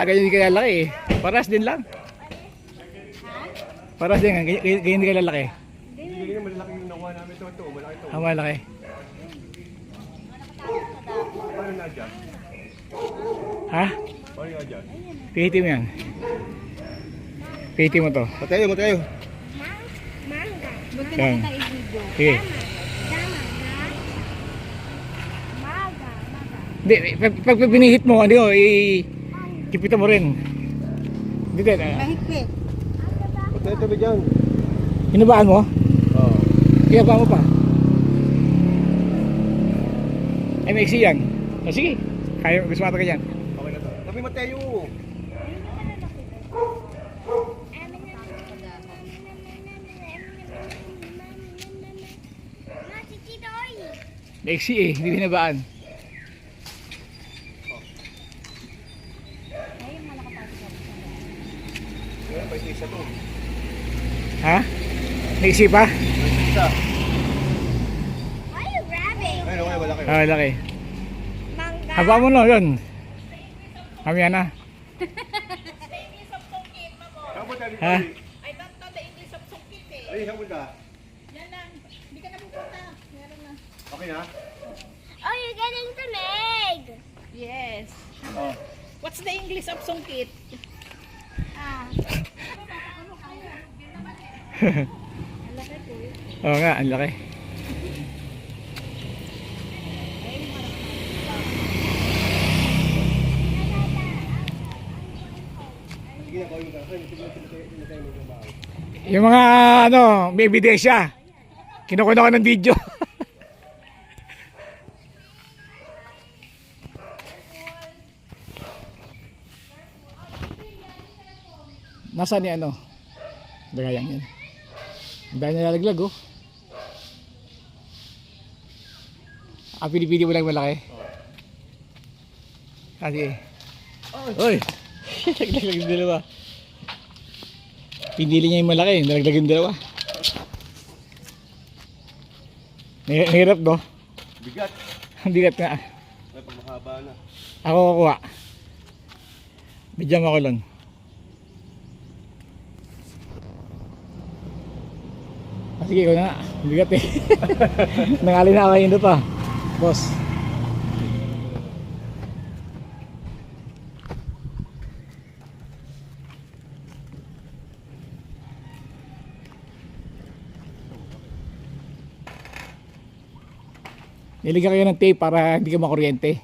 Ah, ganyan kaya laki eh. Paras din lang. Paras din, ganyan, ganyan kaya lalaki. Hindi ganyan, malaki yung nakuha namin ito. Ito, malaki ito. Ah, malaki. Paano na dyan? Ha? Paano na dyan? Pihiti mo yan. Pihiti mo to. Matayo, matayo. Buti Yan. na kita i-video. Sige. Hindi, pag, pag binihit mo, ano i... Kipita mo rin. Hindi din. ah. Mahigpit. Matayo tabi dyan. Hinabaan mo? Oo. Hinabaan mo pa. Ay, may iksi yan. O, sige. Kaya, gusto mata ka dyan. Okay na to. Tabi matayo. May iksi eh, hindi hinabaan. Ayan, may isa to. Ha? May iksi pa? May isa. Why are you grabbing? Ayun, okay, malaki. Ah, laki. Mangga. Haba mo no, yun. Kami na. Ha? I don't know the English of sungkit eh. Ay, ka. Yan lang. Hindi ka na pupunta. Meron na. Okay na? Oh, you're getting the egg. Yes. Oo. What's the English of sungkit? Ah. Oo nga, ang laki. Na, sige na, sige na. Yung mga ano, may ebidensya. Kinukuha ko ng video. Nasaan ni ano? Dagayang yan. Ang dahil nalalaglag oh. Ah, pinipili mo lang malaki? Ah, sige. Oy! Nalaglag yung dalawa. Pinili niya yung malaki, nalaglag yung dalawa. Nah- Mahirap no? Bigat. Bigat nga. Ay, pag mahaba na. Ako kukuha. Bidyan mo ako lang. Sige, ikaw na Bigat eh. Nangali na ako pa. Boss. Niligyan kayo ng tape para hindi ka makuryente.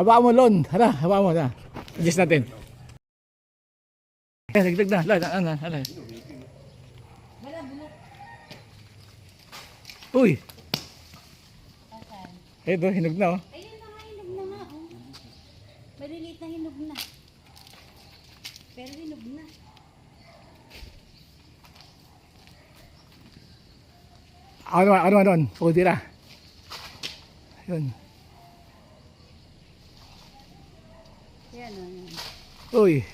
Habaan mo, Lon. Hala, habaan mo. Adjust natin. Ayan, nagdag na. Hala, hala, hala. Uy! Ito, hinog na oh. Ayun na nga, hinog na nga. Oh. Maliliit na hinog na. Pero hinog na. Ano, ano, ano, ano. Pukul tira. Yun. Yan o. Yan. Uy.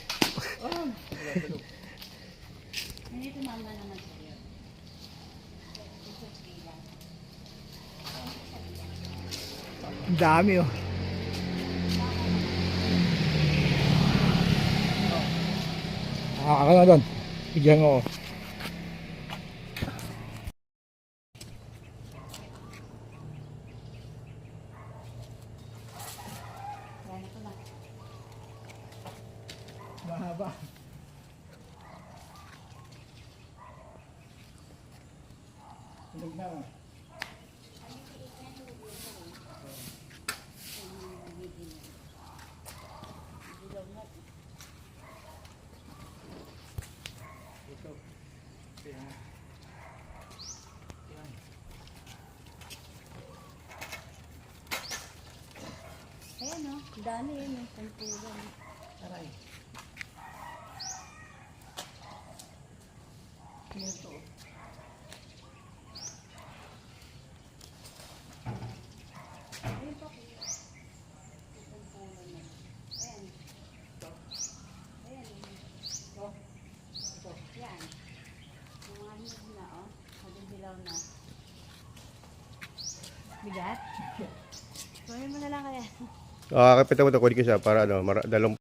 Nandito mama naman sa'yo. Ang dami oh. Ah, ako na doon. Bigyan mo ako. Dami yun. Yung pampulan. Aray. Ito. Yan. Yung mga hinog na o. Oh. Dilaw na. Bigat? Kunin mo na lang kaya. Ah, kapit mo to, kunin ko siya para ano, dalawang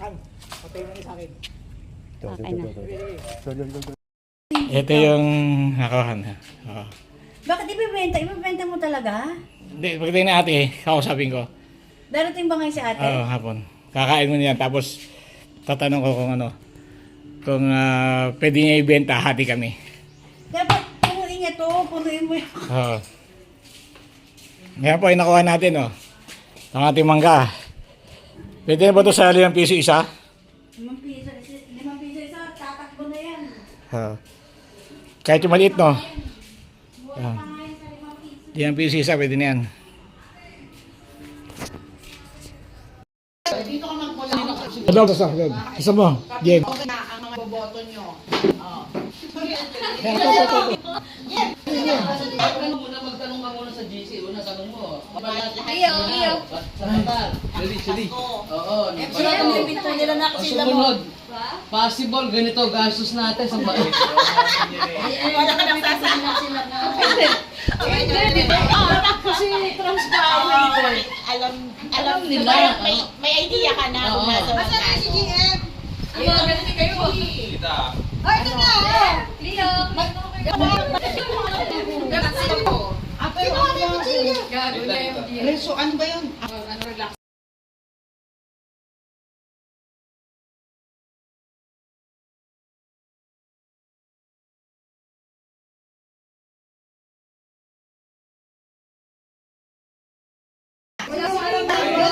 Kan, patay mo sa akin. Ito, ito, ito, ito. Ito, ito, ito. Ito yung nakahan. Oo. Bakit ibibenta? Ibibenta mo talaga? Hindi, pagdating na ate, kausapin ko. Darating ba ngayon si ate? Oo, hapon. Kakain mo niyan, tapos tatanong ko kung ano, kung ah, pwede niya ibenta, hati kami. Dapat punuin niya to. Punuin mo yung... Oo. Ngayon po ay nakuha natin, oh. Ang ating mangga. Pwede na ba ito sa limang piso isa? Limang piso. Limang piso isa. Tatakbo na yan. Ha. Kahit yung maliit, no? Mura Yan. pa nga yan sa limang piso. Limang piso isa, pwede na yan. Ano ba sa akin? Isa mo, Jen. ang mga boboto nyo. Oh. Muna magtanong ka muna sa GC, una tanong mo. Iyo, iyo. Sa total. Dali, dali. Oo. Sila kung bibinto nila na Ang sumunod, possible ganito gastos natin sa bait. Wala ka nang sasama sila na. Kasi transparent. Alam, alam nila. May, may idea ka na kung Oo. nasa Asan si GM? Ayun, ganito kayo. Ay, ito na! Leo! Reso, ano ba? Yun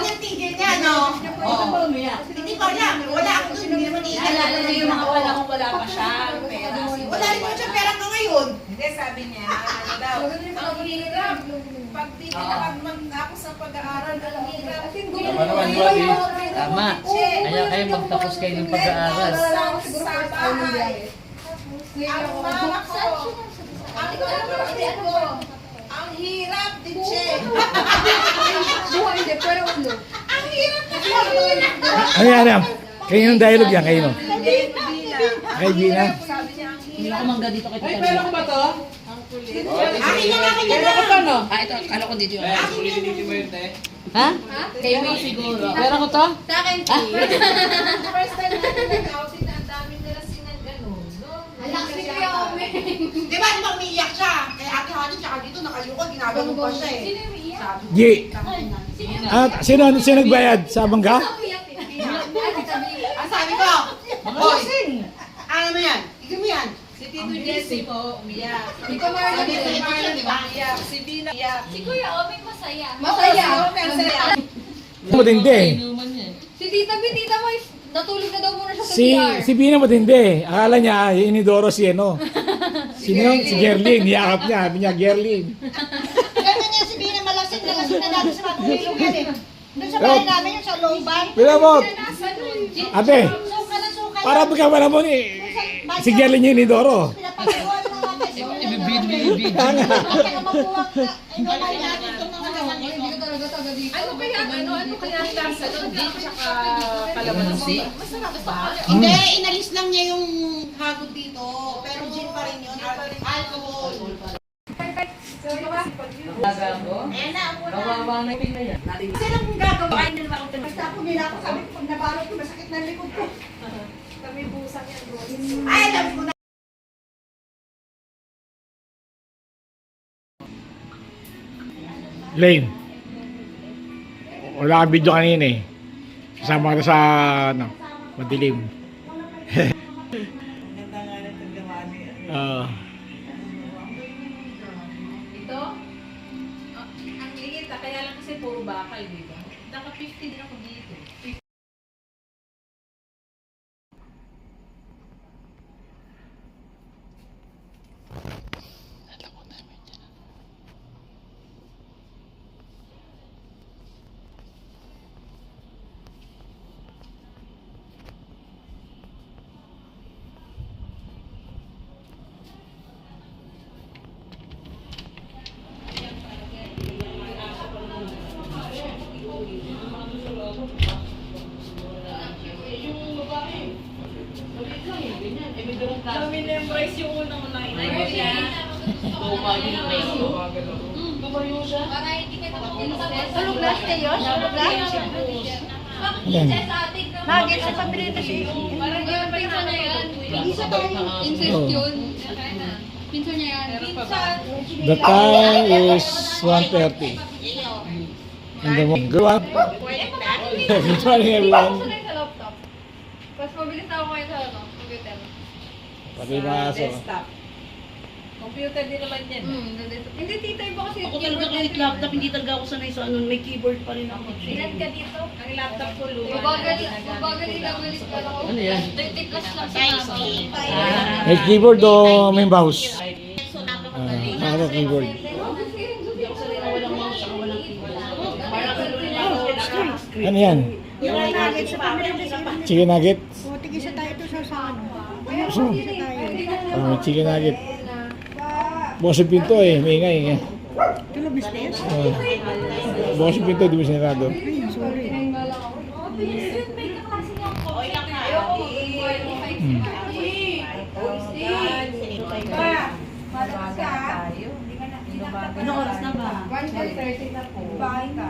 yung tigil niya, no? Hindi ko alam. Wala ako dun. Hindi naman Alala niya yung mga wala kung wala pa siya. Pera. Wala rin mo siya pera ko ngayon. Hindi, sabi niya, ano daw, ang hirap. Pag di pinakagmang ako sa pag-aaral, ang hirap. Tama. Kaya kayo magtapos kayo ng pag-aaral. Ang mama ko, ang kapatid ko, ang hirap din siya. Ang hirap na Ano yan, ano? Kayo ng dialogue yan, kayo? Kay Gina. Hindi ako mangga dito kay Ay, ko ba to? Akin yan, akin yan. Pera ko to, no? Ah, ito, kala ko dito yun. Ha? Kayo mo siguro. Pera ko to? Sa akin, First time natin nag-outing na ang dami nila sinag ganun. No? Di ba, di ba umiiyak siya? Kaya ate Hani, tsaka dito nakayuko, ginagano pa siya eh. G. At sino, sino nagbayad? Sa bangga? Ang sabi ko, Hoy, ano mo yan? Ikaw mo yan. Si Tito Jesse po, umiyak. Sabi ko, Marlon, di ba? Umiyak. Si Bina, umiyak. Si Kuya Oming masaya. Masaya. Masaya. Matindi. Niya. Si Tita B, Tita mo, natulog na daw muna siya sa Si, CR. si Bina matindi. Akala niya, ah, inidoro si ano. Sino yung? Si Gerlin. Niyakap niya. Sabi niya, Gerlin. Ganun yan si Bina, malasing na lasing na dati sa matulilog yan eh. Doon sa bahay namin yung sa looban. Pila mo. Ate, para pagkawala mo si mga kasi. Naman natin ko talaga taga dito. Ano kaya, ano, ano kaya ang lasa doon? Di tsaka kalamansi. Masarap ba? Hindi, inalis lang niya yung hagod dito. Pero gin pa rin yun. Alcohol. Taga ko. Ayan na, ako na. Kawawa na yung na yan. Kasi lang kung gagawa. Ay, nila ako nila ako sabi ko, pag nabalot ko, masakit na likod ko. Kami busang yan, bro. Ay, alam ko na. Lame. Wala kang video kanina eh. Kasama ka sa, ano, madilim. Oo. uh, Ito, ah, ang liit na, ah. kaya lang kasi puro bakal, di ba? Naka 50 din ako dito. Kami na-embrace yung unang unahin. Ay, siya. Tumayo siya. Para hindi ka nakapagod. Tulog na siya yun? Tulog? Yan. Nagit sa pamilya na siya. Parang pinsan niya yan. Incest Oh. yun. Pinsan niya yan. Pinsan. The time is 1.30. In the morning. Good morning everyone. Sanay sa laptop. Mas mabilis na ako ngayon sa ano, computer. Pati mga aso. Desktop. Computer din naman yan. Hmm, nandito. Hindi tita, iba kasi Ako talaga kahit laptop, hindi talaga ako sanay sa ano, may keyboard pa rin ako. Ilan ka dito? Ang laptop ko luma. Mabagal, mabagal ilagalis ka lang ako. Ano yan? Titiklas lang sa mama. May keyboard o may mouse? So, Ah, napakagaling. ano keyboard? Keyboard. Ano yan? Yung nagit sa pamilya. Chicken nugget? O, tigisa tayo ito sa sa ano. So, may chicken nugget. Bukas yung pinto eh, may ingay eh. Tulog na siya. Oh. Bukas yung pinto, di mo sinarado. Oras na ba? 1.30 na po. Bahay ka.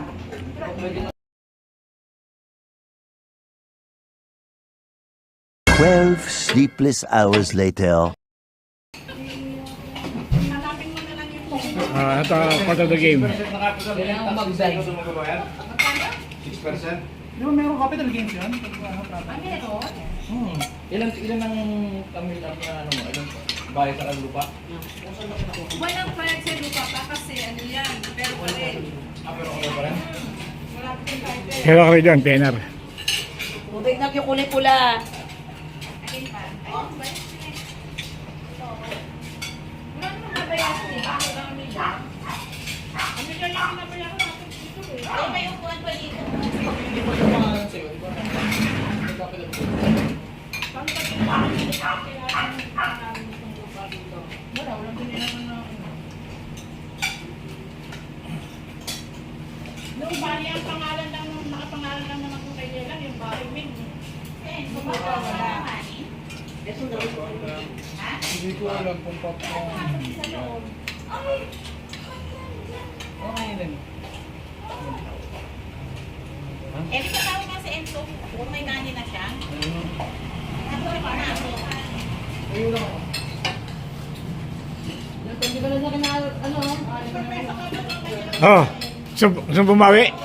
Twelve sleepless hours later. Ah, ito, part of the game. Kailangan mag-bag. 6%? Di ba meron capital gains yun? Ah, meron? Hmm. Ilan, ilan ang tamil ang ano mo? Ilan bahay sa lupa? Walang bayad sa lupa pa kasi ano yan, pero pa rin. Ah, pero ano pa rin? Pero ako dyan, tenor. Tubig na yung kulay pula. Ay, may upuan pa dito. Hindi pa yung mga sa'yo, di ba? May capital gains. Wala, walang pininaman na ano. Nung bali ang pangalan lang, nakapangalan lang naman kung kay Lelang, yung bahay min. Eh, bumaba wala. Hindi ko alam kung pa Okay din. Eh, di ba tawag nga si Enzo, kung may nani na siya? Nandun pa na ako. Ayun ako. Hindi ko na sa akin na, ano, Oh, gusto, gusto bumawi?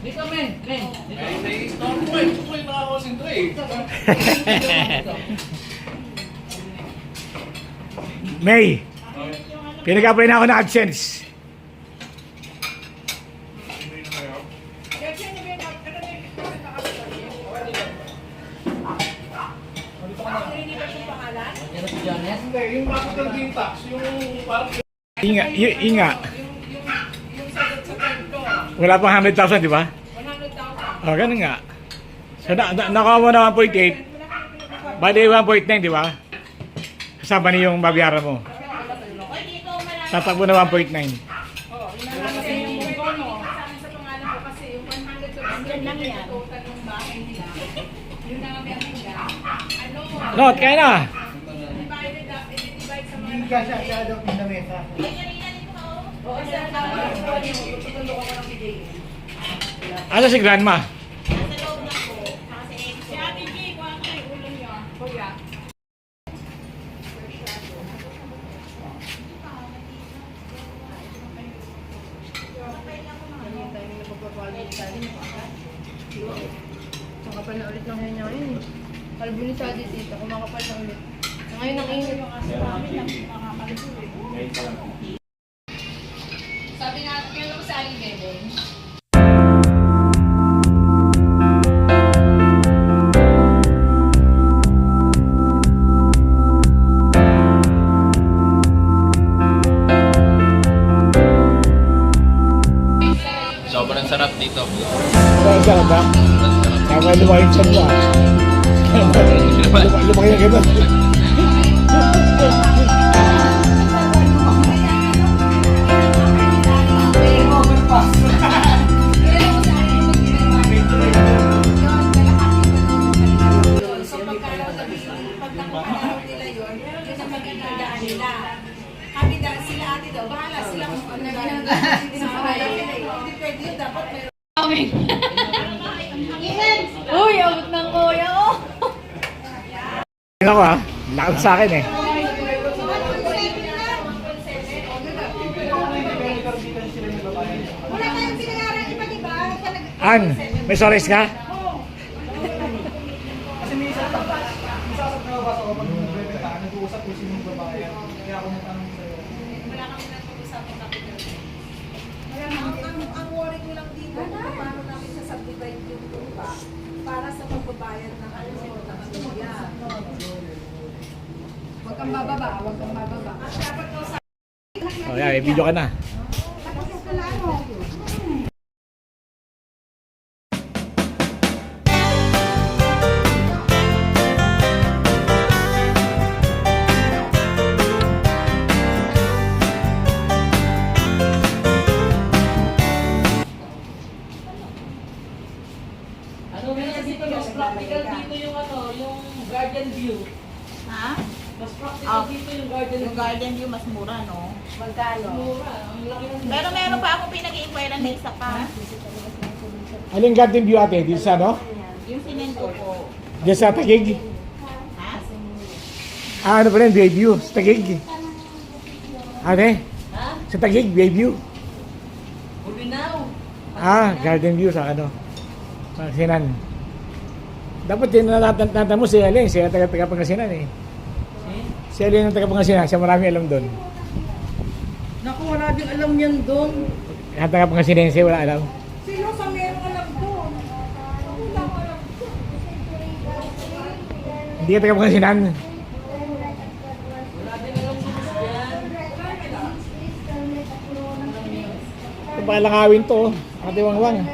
Dito, men. Men. Dito. Ay, nai-stop ko eh. Gusto ko yung nakakonsentrate eh. May, pinag-apply na ako ng AdSense. Hindi, yung capital gain tax, yung parang Inga, y- inga. Wala pang 100,000, di ba? 100,000. Oh, ganun nga. So, na, na, nakuha mo na 1.8. Bali, 1.9, di ba? Kasama niyo yung babayaran mo. Tatakbo na 1.9. Kasi yung bono, kasama sa pangalan ko kasi yung 100% lang yan. total ng bahay nila. Yun na kami ang nila. Ano, Not, kaya na. divided up, i-divide sa mga hindi ka siya siya daw in the mesa. Ay, kanina dito ka, oh. Oo, sa tama. Tutulungan ko ng bigay. Asa si Grandma? Dito. Ang sarap ba? Kaya lumaki yung ah. Luma- Lumaki na gano'n. So pagka pag nakapalaro nila yun, yun ang magiging daan nila. Kami dahil sila ate daw, bahala sila kung ano na eh. Hindi pwede yun, dapat meron. Uy, abot ng kuya oh. Tingnan ko ah. Lakad sa akin eh. Wala tayong pinag-aaral iba, di ba? Talaga- An, may sores ka? Ang, ang, ang worry ko lang dito, kung paano namin sa-subdivide yung lupa para sa pagbabayad ng ano, ng tuya. Huwag kang bababa, huwag kang bababa. Oh, yeah, may video ka na. Ano meron dito, mas practical dito yung ano, yung garden view. Ha? Mas practical Ah. dito yung garden Yung view. garden view mas mura, no? Mura, ang laki ng Pero meron pa akong pinag-iimpayan na isa pa. Aling garden view ate? Dito sa ano? Yung sinento po. Diyan sa Tagig? Ha? Ah, ano pala yung Bay View? Sa Tagig? Ate? Ha? Sa Tagig, Bay View? Bulinaw. Ah, garden view sa ano? Pangasinan. Dapat din natatanda mo si Ellen, siya taga taga Pangasinan eh. Si Ellen ang taga Pangasinan, siya marami alam doon. Naku, wala din alam yan doon. Ang taga Pangasinan siya wala alam. Sino sa meron alam doon? Wala ko alam. Hindi ka taga Pangasinan. Wala din alam yan. Ito pa langawin to, oh. Ate Wangwang.